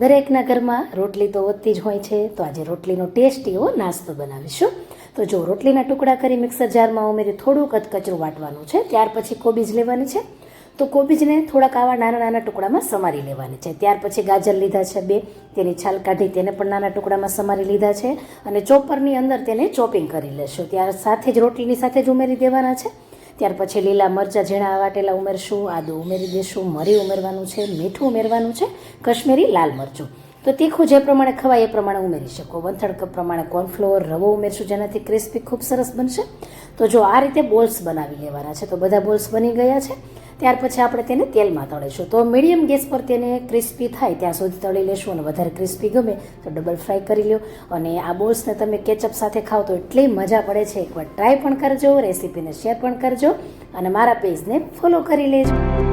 દરેકના ઘરમાં રોટલી તો વધતી જ હોય છે, તો આજે રોટલીનો ટેસ્ટી એવો નાસ્તો બનાવીશું. તો જો રોટલીના ટુકડા કરી મિક્સર જારમાં ઉમેરી થોડુંક કચરું વાટવાનું છે, ત્યાર પછી કોબીજ લેવાની છે. તો કોબીજને થોડાક આવા નાના નાના ટુકડામાં સમારી લેવાની છે. ત્યાર પછી ગાજર લીધા છે બે, તેની છાલ કાઢી તેને પણ નાના ટુકડામાં સમારી લીધા છે અને ચોપરની અંદર તેને ચોપિંગ કરી લેશું. ત્યાર સાથે જ રોટલીની સાથે જ ઉમેરી દેવાના છે. ત્યાર પછી લીલા મરચાં ઝીણા વાટેલા ઉમેરશું આદુ ઉમેરી દઈશું મરી ઉમેરવાનું છે, મીઠું ઉમેરવાનું છે, કશ્મીરી લાલ મરચું. તો તીખું જે પ્રમાણે ખવાય એ પ્રમાણે ઉમેરી શકો. વંથણ કપ પ્રમાણે કોર્નફ્લોર, રવો ઉમેરશું જેનાથી ક્રિસ્પી ખૂબ સરસ બનશે. તો જો આ રીતે બોલ્સ બનાવી લેવાના છે, તો બધા બોલ્સ બની ગયા છે. ત્યાર પછી આપણે તેને તેલમાં તળીશું. તો મીડિયમ ગેસ પર તેને ક્રિસ્પી થાય ત્યાં સુધી તળી લેશું અને વધારે ક્રિસ્પી ગમે તો ડબલ ફ્રાય કરી લો અને આ બોલ્સને તમે કેચઅપ સાથે ખાઓ તો એટલી મજા પડે છે. એકવાર ટ્રાય પણ કરજો રેસીપીને શેર પણ કરજો અને મારા પેજને ફોલો કરી લેજો.